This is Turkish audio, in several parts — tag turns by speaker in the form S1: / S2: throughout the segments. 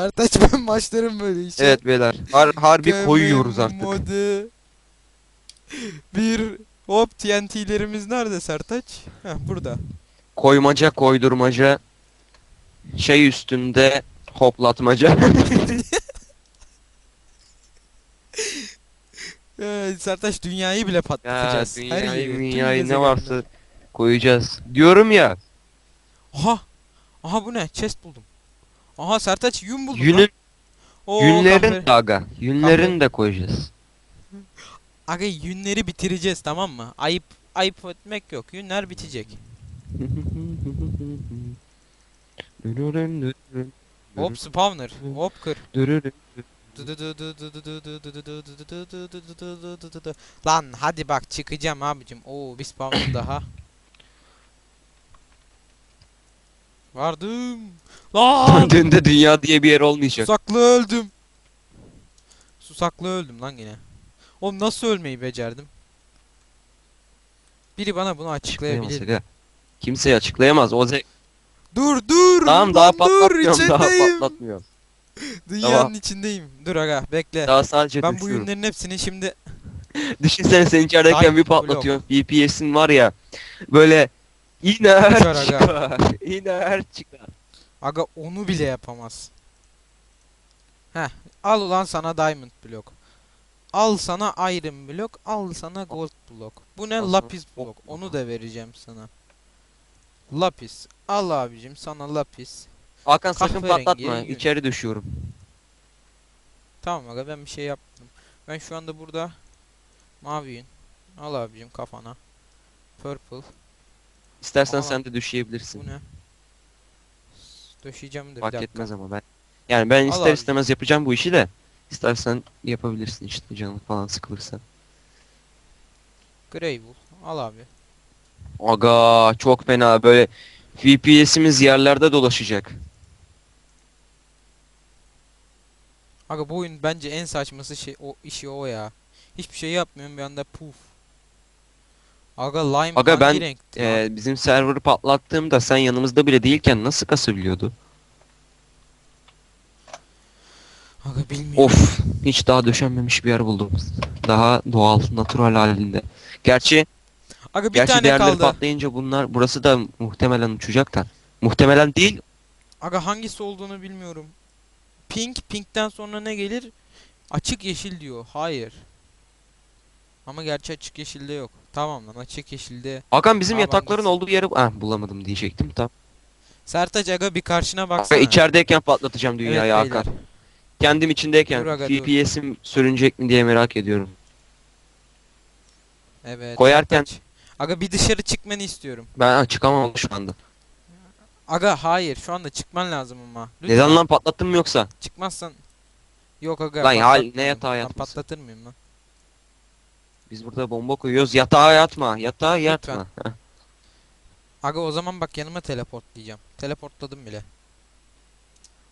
S1: Sertaç ben başlarım böyle işe.
S2: Evet beyler. Har harbi
S1: Gömüm
S2: koyuyoruz artık.
S1: Modu. Bir hop TNT'lerimiz nerede Sertaç? Heh burada.
S2: Koymaca, koydurmaca. Şey üstünde hoplatmaca.
S1: Ee, Sertaç dünyayı bile
S2: ya
S1: patlatacağız. Her
S2: dünyayı,
S1: yeri, tüm
S2: dünyayı ne varsa koyacağız. Diyorum ya.
S1: Aha. Aha bu ne? Chest buldum. Aha Sertaç yün buldum
S2: Yünün,
S1: lan. Oo,
S2: yünlerin de aga. Yünlerin
S1: Kahve-
S2: de koyacağız.
S1: Aga yünleri bitireceğiz tamam mı? Ayıp ayıp etmek yok. Yünler bitecek. Hop spawner. Hop kır. Lan hadi bak çıkacağım abicim. Oo bir spawner daha. Vardım. Lan
S2: Döndüğünde dünya diye bir yer olmayacak.
S1: susaklı öldüm. Susaklı öldüm lan yine. Oğlum nasıl ölmeyi becerdim? Biri bana bunu açıklayabilir.
S2: aga. Kimseye açıklayamaz. O ze
S1: Dur dur.
S2: Tamam daha
S1: dur
S2: patlatmıyorum. Daha
S1: içindeyim.
S2: patlatmıyorum.
S1: Dünyanın
S2: Tamam.
S1: içindeyim. Dur aga bekle.
S2: Daha sadece
S1: ben bu
S2: düşüyorum.
S1: yünlerin hepsini şimdi
S2: Düşünsene sen içerideyken bir patlatıyorsun. VPS'in var ya. Böyle iner
S1: Uçar aga.
S2: çıkar. iner çıkar.
S1: aga onu bile yapamaz. Heh al ulan sana diamond blok. Al sana iron blok, al sana gold blok. Bu ne lapis
S2: ok
S1: blok. Onu da vereceğim sana. Lapis. Al abicim sana lapis.
S2: Hakan sakın
S1: Kahverengi
S2: patlatma.
S1: yün.
S2: İçeri düşüyorum.
S1: Tamam aga ben bir şey yaptım. Ben şu anda burada mavi yün. Al abicim kafana. Purple.
S2: İstersen
S1: Aa,
S2: sen de düşeyebilirsin.
S1: Bu ne? Döşeyeceğim de bir
S2: Fark
S1: dakika.
S2: etmez ama ben. Yani ben ister
S1: abi.
S2: istemez yapacağım bu işi de. İstersen yapabilirsin işte canın falan sıkılırsa.
S1: Grey. Al abi.
S2: Aga çok fena böyle VPS'imiz yerlerde dolaşacak.
S1: Aga bu oyun bence en saçması şey o işi o ya. Hiçbir şey yapmıyorum bir anda puf. Aga lime
S2: Aga ben,
S1: renkti lan?
S2: Ee, bizim server'ı patlattığımda sen yanımızda bile değilken nasıl kasabiliyordu?
S1: Aga bilmiyorum.
S2: Of hiç daha döşenmemiş bir yer buldum. Daha doğal, natural halinde. Gerçi
S1: Aga bir
S2: gerçi
S1: tane
S2: diğerleri
S1: kaldı.
S2: patlayınca bunlar burası da muhtemelen uçacak da. Muhtemelen değil.
S1: Aga hangisi olduğunu bilmiyorum. Pink, pinkten sonra ne gelir? Açık yeşil diyor. Hayır. Ama gerçi açık yeşilde yok. Tamam lan açık yeşilde.
S2: Hakan bizim
S1: Tamam,
S2: yatakların
S1: anladım.
S2: olduğu yeri ah bulamadım diyecektim tam.
S1: Sertaç aga bir karşına
S2: Aga
S1: baksana.
S2: içerideyken patlatacağım dünyayı
S1: Evet,
S2: Hakan.
S1: beyler.
S2: Kendim içindeyken
S1: aga, dur.
S2: VPS'im sürünecek mi diye merak ediyorum.
S1: Evet.
S2: Koyarken-
S1: Sertaç. Aga bir dışarı çıkmanı istiyorum.
S2: Ben ha, çıkamam şu anda.
S1: Aga hayır şu anda çıkman lazım ama. Lütfen.
S2: Neden lan patlattın mı yoksa?
S1: Çıkmazsan Yok aga
S2: Lan ya,
S1: patlatmıyorum.
S2: ne yatağı yatması?
S1: patlatır mıyım lan?
S2: Biz burada bomba koyuyoruz. Yatağa yatma. Yatağa yatma.
S1: Aga o zaman bak yanıma teleportlayacağım. Teleportladım bile.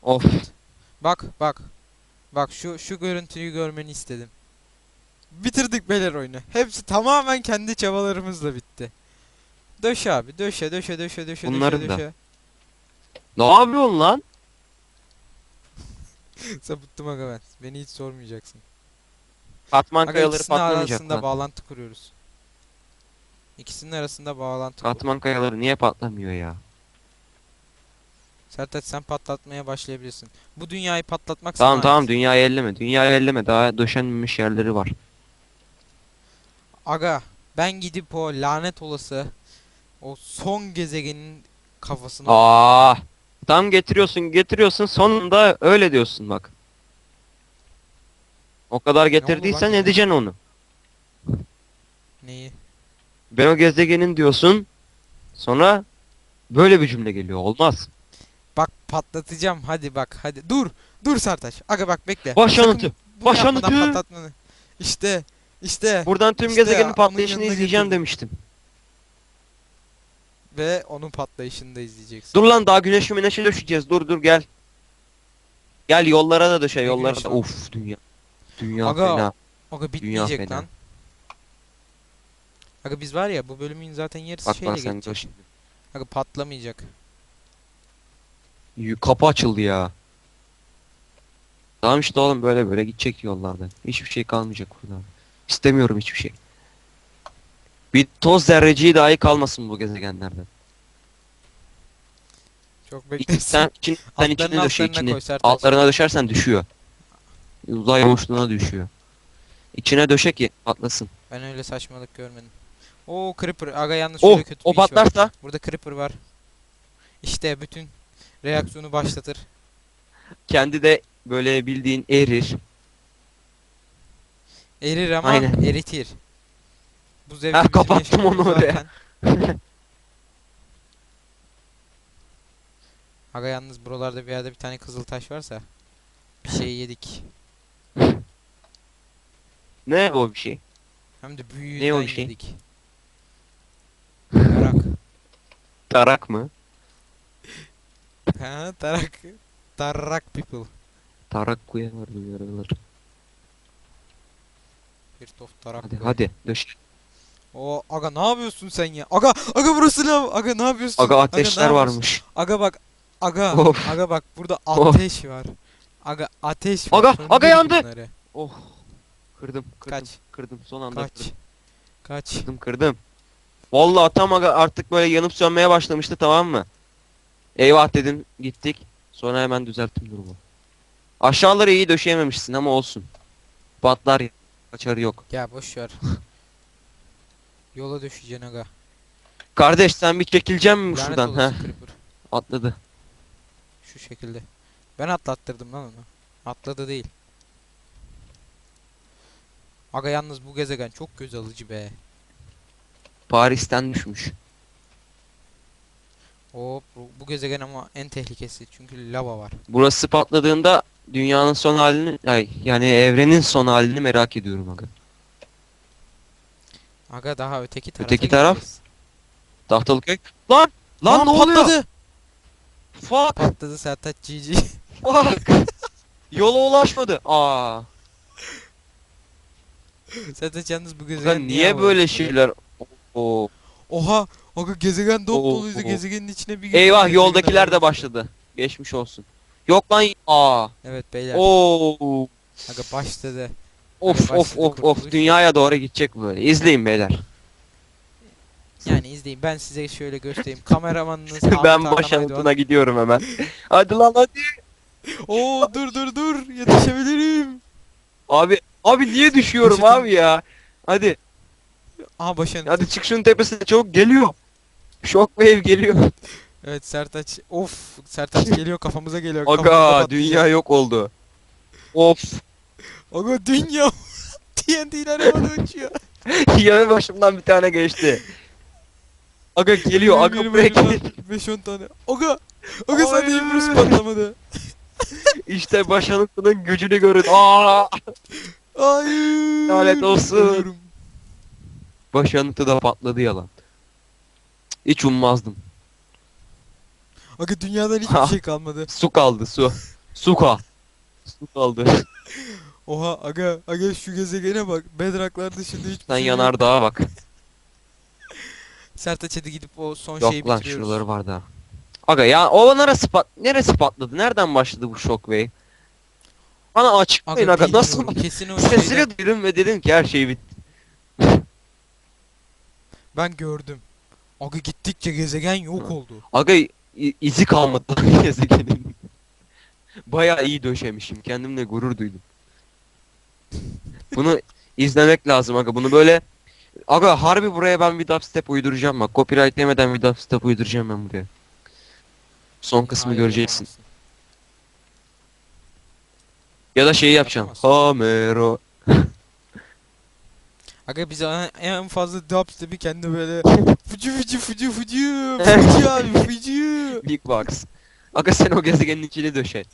S2: Of.
S1: Bak bak. Bak şu şu görüntüyü görmeni istedim. Bitirdik beyler oyunu. Hepsi tamamen kendi çabalarımızla bitti. Döş abi döşe döşe döşe döşe
S2: Bunların
S1: döşe
S2: da.
S1: döşe.
S2: Ne yapıyorsun lan?
S1: Sapıttım aga ben. Beni hiç sormayacaksın.
S2: Katman
S1: Aga
S2: kayaları
S1: ikisinin
S2: patlamayacak
S1: arasında
S2: lan.
S1: bağlantı kuruyoruz. İkisinin arasında bağlantı kur.
S2: Katman kayaları niye patlamıyor ya?
S1: Sertaç sen patlatmaya başlayabilirsin. Bu dünyayı patlatmak
S2: Tamam
S1: sana
S2: tamam
S1: ait.
S2: dünyayı elleme. Dünyayı elleme. Daha döşenmemiş yerleri var.
S1: Aga ben gidip o lanet olası o son gezegenin kafasına
S2: Aa! Tam getiriyorsun getiriyorsun sonunda öyle diyorsun bak. O kadar getirdiysen
S1: yine?
S2: edeceksin onu.
S1: neyi?
S2: Ben o gezegenin diyorsun. Sonra böyle bir cümle geliyor. Olmaz.
S1: Bak patlatacağım hadi bak hadi dur dur Sertaç aga bak bekle
S2: Baş
S1: bunu
S2: baş
S1: patlatmanı. İşte işte
S2: Buradan tüm
S1: İşte
S2: gezegenin patlayışını izleyeceğim
S1: getirdim.
S2: demiştim.
S1: ve onun patlayışını da izleyeceksin.
S2: Dur lan daha güneşe güneşe döşeceğiz. Dur dur gel. Gel yollara da döşe
S1: Ne
S2: yollara da.
S1: lan?
S2: Of dünya. Dünya
S1: Aga,
S2: fena.
S1: Aga bitmeyecek
S2: fena.
S1: lan. Aga biz var ya bu bölümün zaten yarısı
S2: Bak
S1: şeyle
S2: sen
S1: geçecek.
S2: döş.
S1: Aga patlamayacak.
S2: Y- Kapı açıldı ya. Tamam işte oğlum böyle böyle gidecek yollarda. Hiçbir şey kalmayacak burada. İstemiyorum hiçbir şey. Bir toz zerreciği dahi kalmasın bu gezegenlerde.
S1: Çok
S2: İç-
S1: beklersin.
S2: sen, için, sen
S1: Altlarını
S2: içine düşüyor
S1: altlarına
S2: içine.
S1: koy Sertaç.
S2: Altlarına düşersen düşüyor. Uzay boşluğuna düşüyor. İçine döşe ki patlasın.
S1: Ben öyle saçmalık görmedim. Oo Creeper. Aga yalnız
S2: Oh
S1: kötü
S2: o
S1: bir iş var.
S2: patlarsa
S1: Burada Creeper var. İşte bütün reaksiyonu başlatır.
S2: kendi de böyle bildiğin erir.
S1: Erir ama
S2: Aynen.
S1: eritir. Bu zevki
S2: Ha, kapattım onu oraya.
S1: Aga yalnız buralarda bir yerde bir tane kızıl taş varsa bir şey yedik.
S2: Ne o bir şey?
S1: Hem de
S2: Ne o
S1: büyüğünden
S2: bir şey?
S1: yedik. Tarak.
S2: Tarak mı?
S1: ha tarak. Tarak people.
S2: Tarak kuya var bu yaralar.
S1: Bir tof tarak.
S2: Hadi
S1: koy.
S2: hadi döş.
S1: O aga ne yapıyorsun sen ya? Aga aga burası ne? Aga ne yapıyorsun?
S2: Aga ateşler
S1: yapıyorsun?
S2: varmış.
S1: Aga bak. Aga.
S2: Of.
S1: Aga bak burada
S2: Of.
S1: ateş var. Aga ateş var.
S2: Aga,
S1: söndür
S2: aga yandı.
S1: bunları.
S2: Oh. Kırdım kırdım
S1: Kaç.
S2: kırdım son anda
S1: Kaç.
S2: kırdım.
S1: Kaç.
S2: Kırdım kırdım. Vallahi tam artık böyle yanıp sönmeye başlamıştı tamam mı? Eyvah dedim gittik. Sonra hemen düzelttim durumu. Aşağıları iyi döşeyememişsin ama olsun. Patlar ya. Kaçarı yok.
S1: Ya boş ver. Yola düşeceksin aga.
S2: Kardeş sen bir çekileceksin mi
S1: Lanet
S2: şuradan?
S1: olası Creeper.
S2: atladı.
S1: Şu şekilde. Ben atlattırdım lan onu. Atladı değil. Aga yalnız bu gezegen çok göz alıcı be.
S2: Paris'ten düşmüş.
S1: Hop bu, bu gezegen ama en tehlikesi çünkü lava var.
S2: Burası patladığında dünyanın son halini, ay, yani evrenin son halini merak ediyorum aga.
S1: Aga daha öteki tarafa
S2: Öteki taraf?
S1: gideceğiz.
S2: Tahtalıköy. Lan! Lan, ne oluyor?
S1: patladı.
S2: Fuck!
S1: Patladı Sertaç GG.
S2: Fuck! Yola ulaşmadı. Aa.
S1: Sertaç yalnız bu gezegen
S2: niye böyle şeyler? Oo.
S1: Oha! Aga gezegen dop
S2: Oo,
S1: doluydu.
S2: oo.
S1: Gezegenin içine bir girdi,
S2: Eyvah yoldakiler de başladı. Geçmiş olsun. Yok lan. Aa.
S1: Evet beyler.
S2: Oo.
S1: Aga başladı.
S2: Of
S1: Hadi
S2: of
S1: başladı
S2: of of
S1: kurtuluş.
S2: dünyaya doğru gidecek bu böyle. İzleyin beyler.
S1: Yani izleyin ben size şöyle göstereyim. Kameramanınız
S2: ben
S1: Ahmet Hakan
S2: başarısına
S1: Aydoğan.
S2: gidiyorum hemen. hadi lan hadi.
S1: Oo dur dur dur yetişebilirim.
S2: Abi abi niye düşüyorum
S1: Başardım.
S2: abi ya? Hadi
S1: Aha başın.
S2: hadi çık şunun tepesine çabuk geliyor. Shockwave geliyor.
S1: Evet Sertaç. Of Sertaç geliyor kafamıza geliyor. kafamıza
S2: Aga
S1: patlayacak.
S2: dünya yok oldu. Of.
S1: Aga dünya. TNT'ler havada uçuyor.
S2: Yanı başımdan bir tane geçti. Aga geliyor. Aga
S1: benim
S2: buraya
S1: elimden
S2: gel.
S1: 5-10 tane. Aga. Aga de
S2: Hayır.
S1: burası patlamadı.
S2: İşte başarısının gücünü görün. Aa!
S1: Hayır.
S2: Lanet olsun.
S1: Ölüyorum.
S2: Başarıntı da patladı yalan. Hiç ummazdım.
S1: Aga dünyadan hiçbir şey kalmadı.
S2: Su kaldı su. Su kal. Su kaldı.
S1: Oha aga aga şu gezegene bak. Bedrock'lar dışında hiçbir
S2: Sen
S1: şey yok.
S2: yanardağa bak.
S1: Sertaç hadi gidip o son
S2: Yok
S1: şeyi
S2: lan
S1: bitiriyoruz.
S2: şuraları var daha. Aga ya o neresi pat neresi patladı? Nereden başladı bu shockwave? Bana açıklayın aga, nasıl?
S1: bilmiyorum. Kesin o.
S2: Sesini duydum ve dedim ki her şey bitti.
S1: Ben gördüm. Aga gittikçe gezegen yok oldu.
S2: Aga izi kalmadı gezegenin. Bayağı iyi döşemişim. Kendimle gurur duydum. Bunu izlemek lazım aga. Bunu böyle Aga harbi buraya ben bir dubstep uyduracağım bak. Copyright yemeden bir dubstep uyduracağım ben buraya. Son kısmı
S1: Hayır,
S2: göreceksin. Ya da şeyi yapacaksın.
S1: Yapamazsın.
S2: Hamero.
S1: Aga biz en- en fazla dubstep'i kendi böyle fıcı fıcı fıcı fıcı fıcı abi fıcı.
S2: Big Box. Aga sen o gezegenin içini döşe.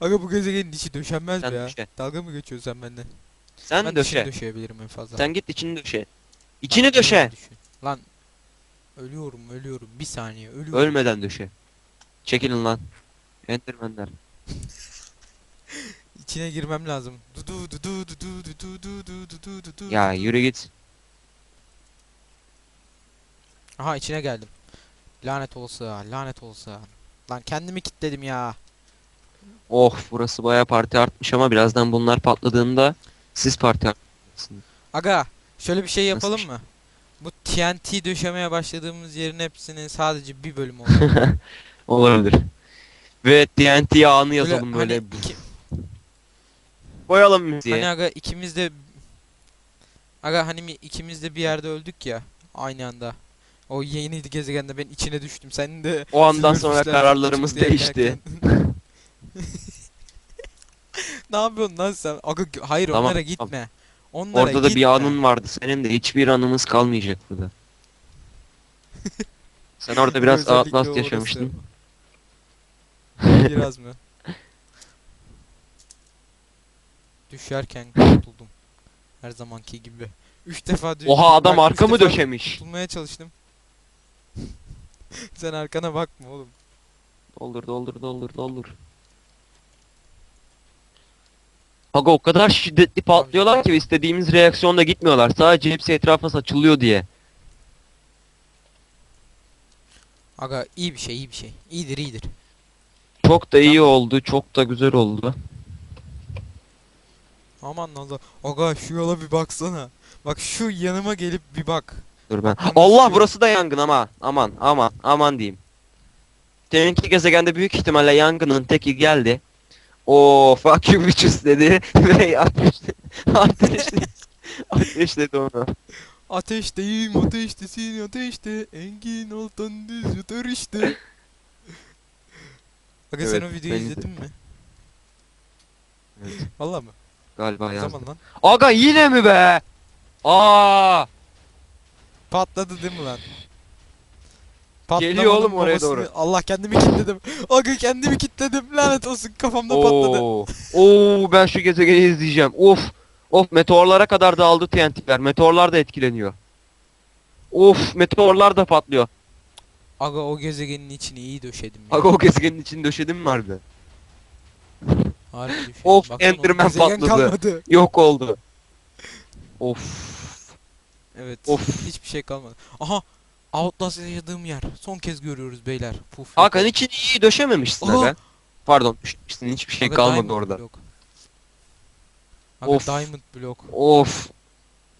S1: Aga bu gezegenin içi döşenmez
S2: Sen
S1: be ya.
S2: döşe.
S1: Dalga mı geçiyorsun sen benden?
S2: Sen
S1: ben
S2: döşe.
S1: döşeyebilirim en fazla.
S2: Sen git içini döşe.
S1: Lan
S2: İçini döşe.
S1: düşün. Lan ölüyorum ölüyorum bir saniye ölüyorum.
S2: Ölmeden döşe. Çekilin lan. Endermenler.
S1: İçine girmem lazım. Dudu dudu dudu dudu dudu dudu dudu.
S2: Ya yürü git.
S1: Aha içine geldim. Lanet olsa lanet olsa. Lan kendimi kilitledim ya.
S2: Oh burası bayağı parti artmış ama birazdan bunlar patladığında siz parti artacaksınız.
S1: Aga şöyle bir şey
S2: Nasıl
S1: yapalım
S2: şey?
S1: mı? Bu TNT döşemeye başladığımız yerin hepsinin sadece bir bölümü olsun.
S2: Olabilir. Ve TNT
S1: Böyle
S2: yazalım böyle.
S1: Hani, iki-
S2: Koyalım müziğe.
S1: hani aga ikimiz de Aga hani mi ikimiz de bir yerde öldük ya aynı anda. O yeni gezegende ben içine düştüm. Sen de
S2: o andan sonra kararlarımız değişti.
S1: ne yapıyorsun lan sen? Aga hayır
S2: Tamam,
S1: onlara
S2: tamam.
S1: gitme. Onlara
S2: Orada da
S1: gitme.
S2: bir anın vardı. Senin de hiçbir anımız kalmayacak burada. Sen orada biraz
S1: orası.
S2: yaşamıştın.
S1: Biraz mı? Düşerken kurtuldum. Her zamanki gibi. Üç defa düştüm.
S2: Oha adam
S1: Bak, üç
S2: arkamı
S1: defa
S2: döşemiş.
S1: Kurtulmaya çalıştım. Sen arkana bakma oğlum.
S2: Doldur doldur doldur doldur. Aga o kadar şiddetli patlıyorlar ki istediğimiz reaksiyonda gitmiyorlar. Sadece hepsi etrafa saçılıyor diye.
S1: Aga iyi bir şey iyi bir şey. İyidir iyidir.
S2: Çok da iyi oldu. Çok da güzel oldu.
S1: Aman Allah. Aga şu yola bir baksana. Bak şu yanıma gelip bir bak.
S2: Dur ben. Allah burası da yangın ama. Aman aman aman diyeyim. Deminki gezegende büyük ihtimalle yangının teki geldi. O fuck you bitches dedi ve ateşledi. ateşledi. ateşledi onu.
S1: Ateşteyim ateştesin ateşte Engin oltan düz yutar işte Aga sen
S2: Evet,
S1: o videoyu izledin mi?
S2: Evet.
S1: Valla mı?
S2: Galiba
S1: O
S2: yazdım.
S1: zaman lan
S2: Aga yine mi be? Aa!
S1: Patladı değil mi lan?
S2: Geliyor oğlum
S1: Patlamanın
S2: oraya
S1: babasını-
S2: doğru.
S1: Allah kendimi kilitledim Aga kendimi kilitledim lanet olsun kafamda patladı
S2: Oo. Oo ben şu gezegeni izleyeceğim. Of. Of meteorlara kadar dağıldı TNT'ler. Meteorlar da etkileniyor. Of meteorlar da patlıyor.
S1: Aga o gezegenin içini iyi döşedim ya
S2: Aga o gezegenin içini döşedin mi harbi?
S1: Harbi.
S2: Of,
S1: Baksana,
S2: Enderman
S1: gezegen
S2: patladı.
S1: kalmadı.
S2: Yok oldu. Of.
S1: Evet
S2: Of.
S1: hiçbir şey kalmadı Aha Outlast yaşadığım yer Son kez görüyoruz beyler Puf
S2: Hakan için iyi döşememişsin
S1: Aha.
S2: aga. Pardon düşmüşsün hiçbir şey
S1: Aga,
S2: kalmadı
S1: Diamond
S2: orada.
S1: Block. Aga
S2: Of.
S1: Diamond Block.
S2: Of.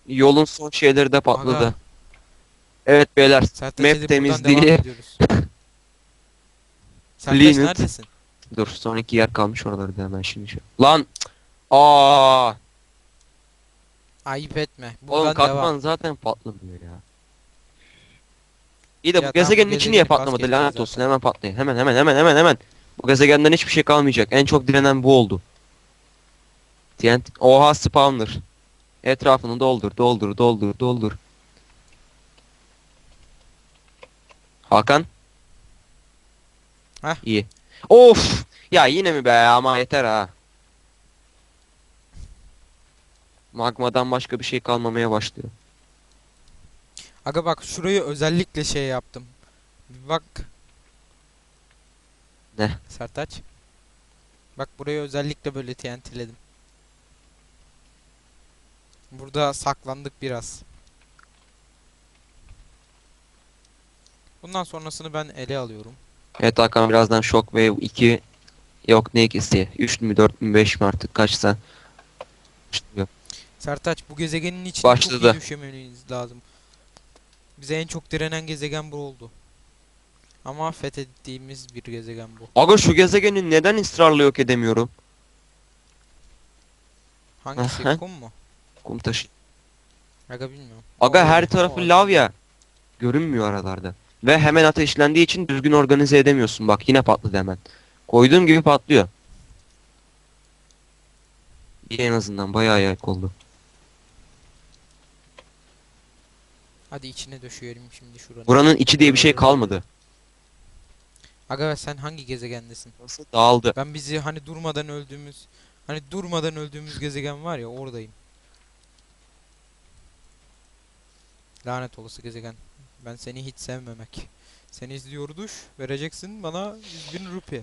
S2: Yolun son şeyleri de patladı.
S1: Aga.
S2: Evet beyler.
S1: Sertaç
S2: Map
S1: hadi buradan
S2: temizliği.
S1: devam ediyoruz. Sertaç neredesin?
S2: Dur sonraki yer kalmış oralarda hemen şimdi. şu- Lan. Aa.
S1: Ayıp etme.
S2: Oğlum
S1: Buradan
S2: katman
S1: devam.
S2: zaten patlamıyor ya. İyi de
S1: Ya
S2: bu gezegenin içi niye patlamadı lanet
S1: zaten.
S2: olsun hemen patlayın hemen hemen hemen hemen hemen. Bu gezegenden hiçbir şey kalmayacak en çok direnen bu oldu. TNT Oha spawner. Etrafını doldur doldur doldur doldur. Hakan.
S1: Heh.
S2: İyi. Of! Ya yine mi be ama yeter ha. Magmadan başka bir şey kalmamaya başlıyor.
S1: Aga bak şurayı özellikle şey yaptım. Bir bak.
S2: Ne?
S1: Sertaç. Bak burayı özellikle böyle TNT'ledim. Burada saklandık biraz. Bundan sonrasını ben ele alıyorum.
S2: Evet Hakan birazdan Shockwave 2 yok ne ikisi 3 mü 4 mü 5 mi artık kaçsa başlıyor.
S1: Sertaç bu gezegenin içine çok
S2: Başladı.
S1: iyi düşememiz lazım. Bize en çok direnen gezegen bu oldu. Ama fethettiğimiz bir gezegen bu.
S2: Aga şu gezegeni neden ısrarla yok edemiyorum?
S1: Hangisi?
S2: Aha.
S1: Kum mu?
S2: Kum taşı.
S1: Aga bilmiyorum.
S2: Aga
S1: O
S2: her tarafı lav ya. Görünmüyor aralarda. Ve hemen ateşlendiği için düzgün organize edemiyorsun. Bak yine patladı hemen. Koyduğum gibi patlıyor. İyi en azından bayağı yak oldu.
S1: Hadi içine döşüyelim şimdi şuranın.
S2: Buranın içi diye bir şey kalmadı.
S1: Aga sen hangi gezegendesin?
S2: Nasıl dağıldı.
S1: Ben bizi hani durmadan öldüğümüz hani durmadan öldüğümüz gezegen var ya oradayım. Lanet olası gezegen. Ben seni hiç sevmemek. Seni izliyorduş. Vereceksin bana 100 bin rupi.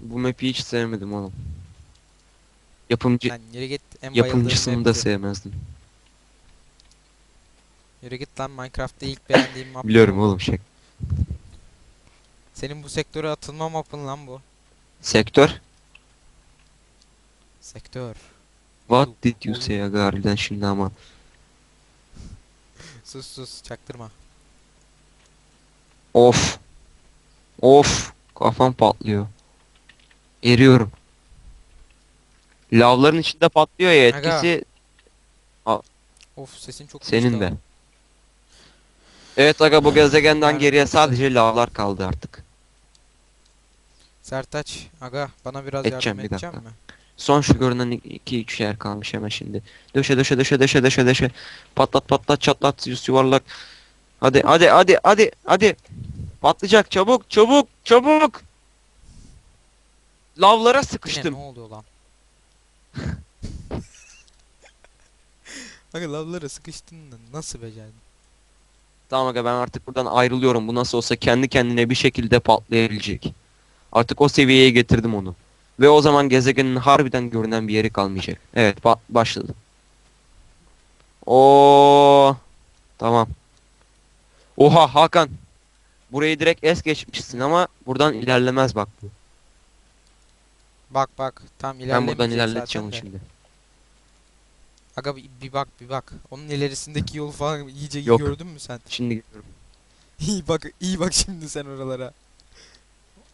S2: Bu map'i hiç sevmedim oğlum. Yapımcı
S1: Sen yere git en
S2: yapımcısını da sevmezdim.
S1: Yere git lan Minecraft'ta ilk beğendiğim map.
S2: Biliyorum oğlum şey.
S1: Senin bu sektöre atılma mapın lan bu.
S2: Sektör.
S1: Sektör.
S2: What did you say aga harbiden şimdi ama.
S1: Sus sus çaktırma.
S2: Of. Of. Kafam patlıyor. Eriyorum. Lavların içinde patlıyor ya
S1: Aga.
S2: etkisi
S1: Of sesin çok
S2: senin de.
S1: ama.
S2: Evet aga bu gezegenden geriye sadece lavlar kaldı artık.
S1: Sertaç aga bana biraz
S2: Edeceğim,
S1: yardım
S2: bir
S1: edecek
S2: dakika.
S1: mi?
S2: Son şu görünen iki üç yer kalmış hemen şimdi. Döşe döşe döşe döşe döşe döşe. Patlat patlat çatlat yuvarlak. Hadi hadi hadi hadi hadi. Patlayacak çabuk çabuk çabuk. Lavlara sıkıştım.
S1: ne oluyor lan? Aga lavlara sıkıştın da nasıl becerdin?
S2: Tamam aga ben artık buradan ayrılıyorum. Bu nasıl olsa kendi kendine bir şekilde patlayabilecek. Artık o seviyeye getirdim onu. Ve o zaman gezegenin harbiden görünen bir yeri kalmayacak. Evet ba- başladı. Oo tamam. Oha Hakan. Burayı direkt es geçmişsin ama buradan ilerlemez bak bu.
S1: Bak bak tam
S2: Ben
S1: ilerlemeyecek
S2: buradan ilerleteceğim onu
S1: de.
S2: şimdi.
S1: Aga bir, bir bak bir bak. Onun ilerisindeki yolu falan iyice
S2: Yok.
S1: gördün mü sen?
S2: Şimdi gidiyorum.
S1: İyi bak iyi bak şimdi sen oralara.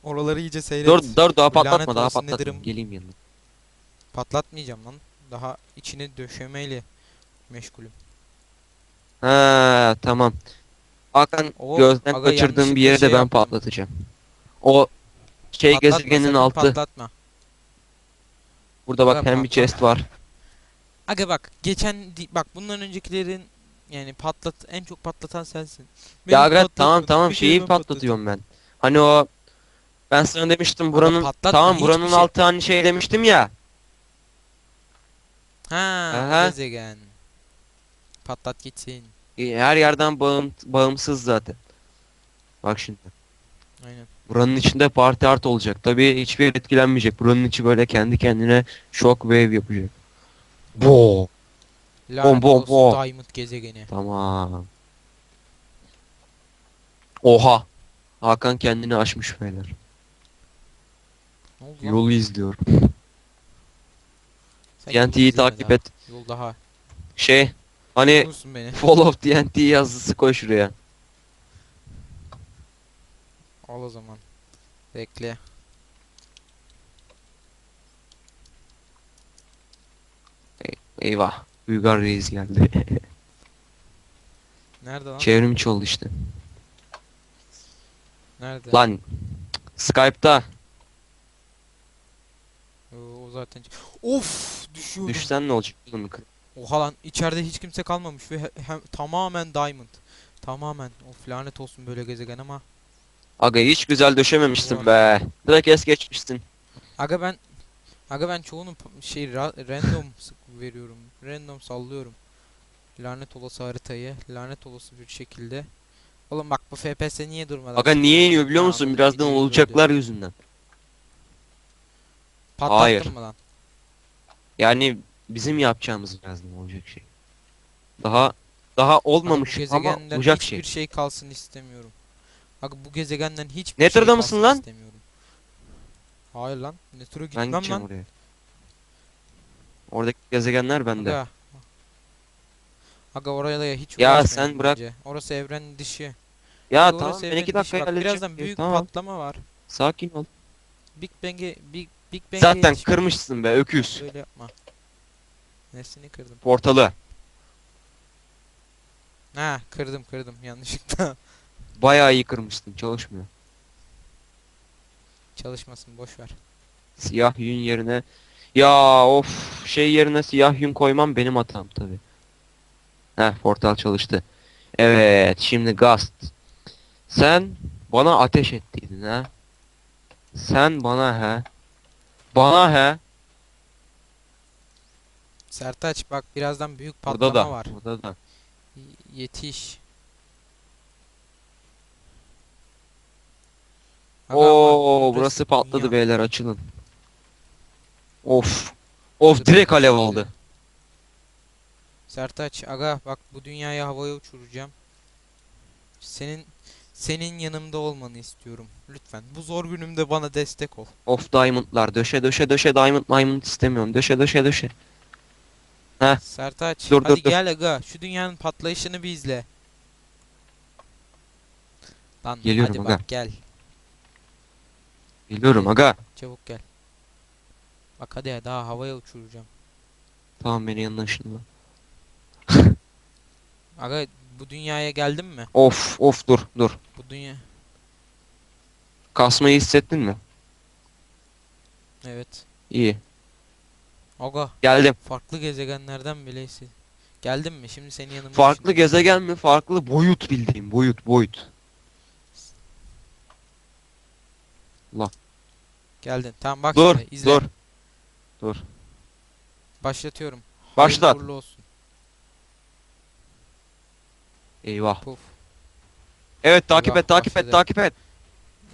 S1: Oraları iyice seyret.
S2: Dur dur daha patlatma daha
S1: olası
S2: patlatma.
S1: Nether'ım.
S2: Geleyim yanına.
S1: Patlatmayacağım lan. Daha içini döşemeyle meşgulüm.
S2: Ha tamam. Hakan
S1: O,
S2: gözden
S1: aga
S2: kaçırdığım
S1: yanlışlıkla
S2: bir yere
S1: şey
S2: de ben
S1: yaptım.
S2: patlatacağım. O şey
S1: Patlatma,
S2: gezegenin
S1: sakın
S2: altı.
S1: Patlatma.
S2: Burada bak
S1: Aga,
S2: hem bir
S1: patlat.
S2: chest var.
S1: Aga bak geçen di- bak bundan öncekilerin yani patlat en çok patlatan sensin.
S2: Ya
S1: Beni
S2: aga tamam tamam
S1: bir
S2: şeyi
S1: ben
S2: patlatıyorum ben. Hani o ben sana demiştim buranın
S1: patlatma,
S2: tamam
S1: hiçbir
S2: buranın
S1: şey-
S2: altı hani şey demiştim ya.
S1: Ha,
S2: Aha.
S1: gezegen. Patlat gitsin.
S2: E, Her yerden bağım, bağımsız zaten. Bak şimdi.
S1: Aynen.
S2: Buranın içinde parti art olacak. Tabii hiçbir yer etkilenmeyecek. Buranın içi böyle kendi kendine shock wave yapacak. Bo. Bom, bom.
S1: Diamond gezegeni.
S2: Tamam. Oha. Hakan kendini aşmış beyler. Yolu izliyor. TNT'yi takip et.
S1: Yol daha.
S2: Şey hani
S1: Bulursun beni.
S2: follow TNT yazısı koy şuraya.
S1: Al o zaman. Bekle.
S2: Eyvah. Uygar Reis geldi.
S1: Nerede lan?
S2: Çevrim içi oldu işte.
S1: Nerede?
S2: Lan. Skype'da.
S1: Oo, o zaten. Of düşüyordum.
S2: Düşsen ne olacak? oğlum?
S1: Oha lan içeride hiç kimse kalmamış ve he- hem tamamen diamond. Tamamen. Of lanet olsun böyle gezegen ama.
S2: Aga hiç güzel döşememişsin
S1: Ulan.
S2: be. Direkt es geçmişsin.
S1: Aga ben Aga ben çoğunu şey ra- random sık veriyorum. Random sallıyorum. Lanet olası haritayı lanet olası bir şekilde. Oğlum bak bu FPS niye durmadan?
S2: Aga niye iniyor biliyor musun? Birazdan
S1: videoyu
S2: olacaklar yüzünden.
S1: Patlattın
S2: Hayır.
S1: mı lan?
S2: Yani bizim yapacağımız birazdan olacak şey. Daha daha
S1: Aga bu
S2: olmamış ama
S1: gezegenden
S2: olacak
S1: hiçbir
S2: şey.
S1: şey kalsın istemiyorum. Aga bu gezegenden hiçbir
S2: Nether'da
S1: şey
S2: mısın
S1: kalsın
S2: lan?
S1: istemiyorum. Hayır lan. Nether'a
S2: Ben
S1: gitmem
S2: gideceğim
S1: lan.
S2: oraya. Oradaki gezegenler bende.
S1: Aga. Aga oraya da hiç
S2: Ya
S1: uğraşmayın
S2: sen bırak.
S1: bence. Orası evrenin dışı.
S2: Ya
S1: Aga
S2: tamam
S1: orası
S2: ben
S1: evrenin
S2: iki
S1: dışı.
S2: dakika
S1: Bak
S2: halledeceğim.
S1: birazdan büyük
S2: tamam.
S1: patlama var.
S2: Sakin ol.
S1: Big Bang'e Big Big Bang'e
S2: Zaten
S1: yetişmek-
S2: kırmışsın be öküz.
S1: Böyle yapma. Nesini kırdım?
S2: Portalı.
S1: Ha kırdım kırdım yanlışlıkla.
S2: Bayağı iyi kırmışsın. Çalışmıyor.
S1: Çalışmasın boş ver.
S2: Siyah yün yerine ya of şey yerine siyah yün koymam benim hatam tabi. Heh portal çalıştı. Evet şimdi Gast. Sen bana ateş ettiydin ha. Sen bana he. Bana he.
S1: Sertaç bak birazdan büyük
S2: Burada
S1: patlama
S2: da.
S1: var.
S2: Burada da.
S1: Y- Yetiş. Aga
S2: Oo
S1: burası
S2: burası patladı
S1: dünya.
S2: beyler açılın. Of. Of direkt alev aldı.
S1: Sertaç aga bak bu dünyayı havaya uçuracağım. Senin Senin yanımda olmanı istiyorum. Lütfen. Bu zor günümde bana destek ol.
S2: Of diamondlar döşe döşe döşe diamond diamond istemiyorum. Döşe döşe döşe. Heh.
S1: Sertaç
S2: Dur,
S1: hadi
S2: dur, dur.
S1: gel aga. Şu dünyanın patlayışını bir izle. Lan
S2: Geliyorum
S1: hadi
S2: aga.
S1: bak gel.
S2: Geliyorum aga.
S1: Çabuk gel. Bak hadi ya daha havaya uçuracağım.
S2: Tamam beni yanına ışınla.
S1: Aga bu dünyaya geldin mi?
S2: Of of dur dur.
S1: Bu dünya.
S2: Kasmayı hissettin mi?
S1: Evet.
S2: İyi.
S1: Aga
S2: Geldim.
S1: farklı gezegenlerden bile hisse- Geldin mi? Şimdi senin yanımda
S2: Farklı gezegen mi? Farklı boyut bildiğim. Boyut boyut.
S1: Geldin. Tamam bak
S2: Dur
S1: şimdi izle.
S2: dur.
S1: Başlatıyorum.
S2: Başlat.
S1: Hayırlı olsun.
S2: Eyvah.
S1: Puf.
S2: Evet takip
S1: Eyvah,
S2: et takip et takip et.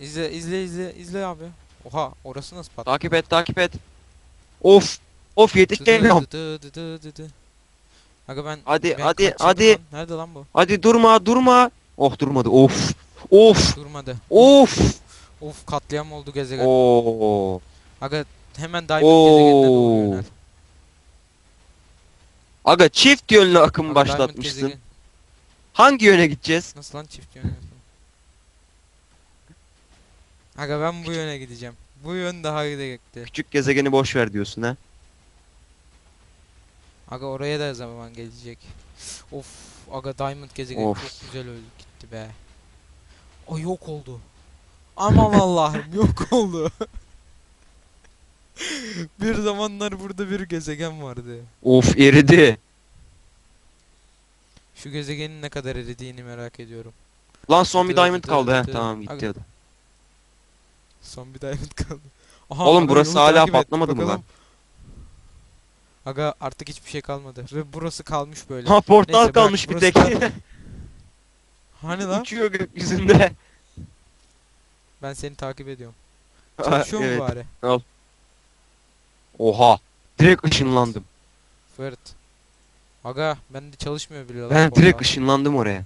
S1: İzle izle izle izle abi. Oha orası nasıl patladı?
S2: Takip et takip et. Of. Of yetişemiyorum.
S1: Aga ben
S2: Hadi
S1: ben
S2: hadi
S1: kaçırdım
S2: hadi.
S1: lan. Nerede lan bu?
S2: Hadi durma durma. Oh durmadı. Of. Of.
S1: Durmadı.
S2: Of.
S1: Of katliam oldu gezegen.
S2: Oo.
S1: Aga hemen Diamond gezegenine doğru
S2: Oo.
S1: yönel.
S2: Aga çift yönlü akım
S1: Aga, Diamond
S2: başlatmışsın.
S1: gezegen-
S2: Hangi yöne gideceğiz?
S1: Nasıl lan çift yönlü? Aga ben bu yöne gideceğim. Bu yön daha gitti.
S2: Küçük gezegeni boş ver diyorsun ha.
S1: Aga oraya da zaman gelecek. Of aga Diamond gezegeni
S2: Of.
S1: çok güzel öldü gitti be. O yok oldu. Aman Allah'ım yok oldu. bir zamanlar burada bir gezegen vardı.
S2: Of eridi.
S1: Şu gezegenin ne kadar eridiğini merak ediyorum.
S2: Lan son bir diamond
S1: dı
S2: kaldı he. Tamam gitti hadi.
S1: Son bir diamond kaldı. Aha,
S2: Oğlum burası hala patlamadı mı lan?
S1: Aga artık hiçbir şey kalmadı. Ve burası kalmış böyle.
S2: Ha portal
S1: Neyse,
S2: kalmış bir tek.
S1: da- Hani lan?
S2: Uçuyor gökyüzünde.
S1: Ben seni takip ediyorum. Çalışıyor
S2: evet.
S1: mu bari?
S2: Oha. Direkt ışınlandım.
S1: Fırt. Aga bende çalışmıyor bile lan
S2: Ben
S1: portal.
S2: direkt ışınlandım oraya.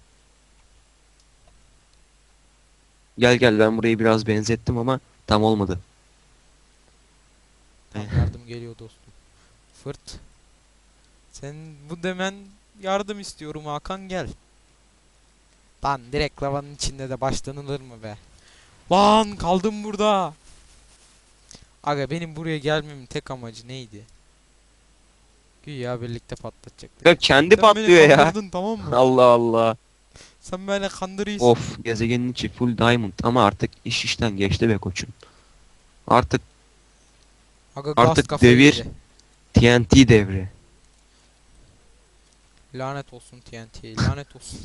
S2: Gel gel ben burayı biraz benzettim ama tam olmadı.
S1: Tamam, yardım geliyor dostum. Fırt. Sen bu demen yardım istiyorum Hakan gel. Lan direkt lavanın içinde de başlanılır mı be? Lan kaldım burada. Aga benim buraya gelmemin tek amacı neydi? Güya birlikte patlatacaktık.
S2: Ya kendi
S1: Sen
S2: patlıyor ya.
S1: tamam mı?
S2: Allah Allah.
S1: Sen beni kandırıyorsun.
S2: Of gezegenin içi full diamond ama artık iş işten geçti be koçum. Artık
S1: Aga
S2: artık devir-
S1: yedi.
S2: TNT devri.
S1: Lanet olsun TNT'ye lanet olsun.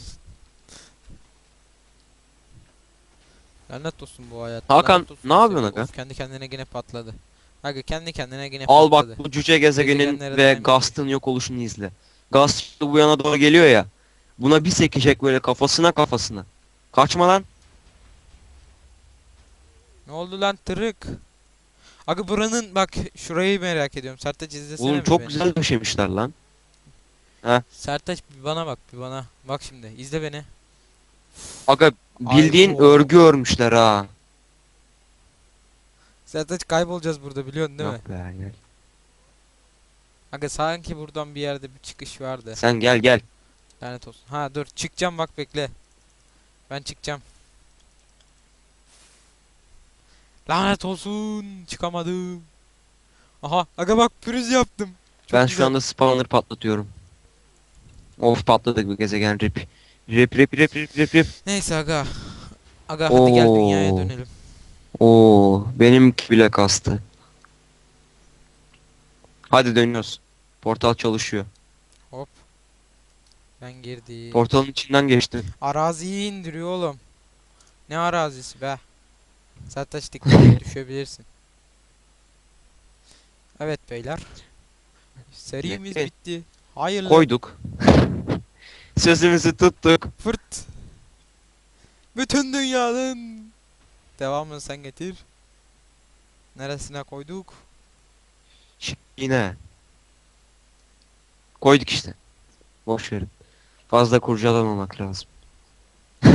S1: lanet olsun bu hayat.
S2: Hakan,
S1: olsun
S2: ne yapıyorsun?
S1: Of, kendi kendine yine patladı. Aga kendi kendine yine
S2: Al
S1: patladı.
S2: bak bu cüce gezegenin ve. Gast'ın yok oluşunu izle. Gast bu yana doğru geliyor ya. Buna bir sekecek böyle kafasına kafasına. Kaçma lan.
S1: Ne oldu lan tırık? Aga buranın bak şurayı merak ediyorum. Sertaç izlesene
S2: Oğlum çok
S1: beni.
S2: güzel döşemişler lan.
S1: Sertaç bir bana bak bir bana. Bak şimdi izle beni.
S2: Aga bildiğin
S1: bu-
S2: örgü örmüşler ha.
S1: Sertaç kaybolacağız burada biliyorsun değil mi?
S2: Yok be, gel.
S1: Aga sanki buradan bir yerde bir çıkış vardı.
S2: Sen gel gel.
S1: Lanet olsun. Ha dur çıkacağım bak bekle. Ben çıkacağım. Lanet olsun çıkamadım. Aha aga bak pürüz yaptım. Çok
S2: ben
S1: güzel.
S2: şu anda spawner patlatıyorum. Of patladık bir gezegen rip. Rip rip rip rip rip rip.
S1: Neyse aga. Aga hadi gel dünyaya
S2: Oo.
S1: dönelim.
S2: Oo benimki bile kastı. Hadi dönüyoruz. Portal çalışıyor.
S1: Hop. Ben girdim.
S2: Portalın içinden geçtim.
S1: Araziyi indiriyor oğlum. Ne arazisi be? Sertaç dikkat et, düşebilirsin. Evet beyler. Serimiz
S2: Evet.
S1: bitti. Hayırlı.
S2: Koyduk. Sözümüzü tuttuk.
S1: Fırt. Bütün dünyanın devamını sen getir. Neresine koyduk?
S2: Yine. Koyduk işte. Boş verin. Fazla kurcalamamak lazım.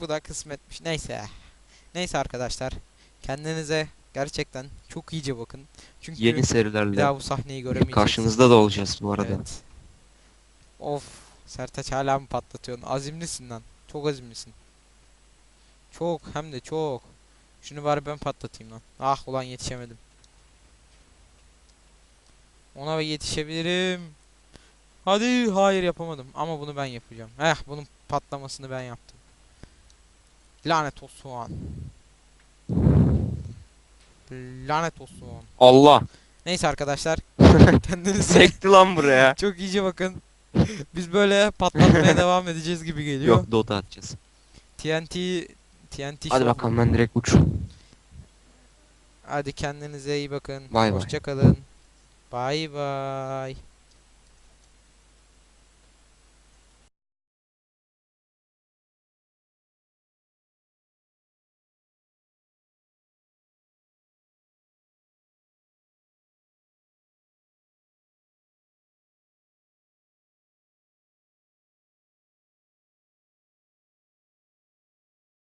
S1: Bu da kısmetmiş. Neyse. Neyse arkadaşlar. Kendinize gerçekten çok iyice bakın. Çünkü
S2: Yeni
S1: bir
S2: serilerle
S1: daha bu sahneyi göremeyeceksiniz.
S2: karşınızda da olacağız bu arada.
S1: Evet. Of. Sertaç hala mı patlatıyorsun? Azimlisin lan. Çok azimlisin. Çok hem de çok. Şunu bari ben patlatayım lan. Ah ulan yetişemedim. Ona yetişebilirim. Hadi hayır yapamadım ama bunu ben yapacağım. Eh bunun patlamasını ben yaptım. Lanet olsun. Lanet olsun.
S2: Allah.
S1: Neyse arkadaşlar. Kendinize
S2: Sekti lan buraya.
S1: çok iyice bakın. Biz böyle patlatmaya devam edeceğiz gibi geliyor.
S2: Yok Dota atacağız.
S1: TNT TNT
S2: Hadi
S1: show.
S2: bakalım ben direkt uç.
S1: Hadi kendinize iyi bakın.
S2: Bay bay.
S1: Hoşça kalın. Bay bay.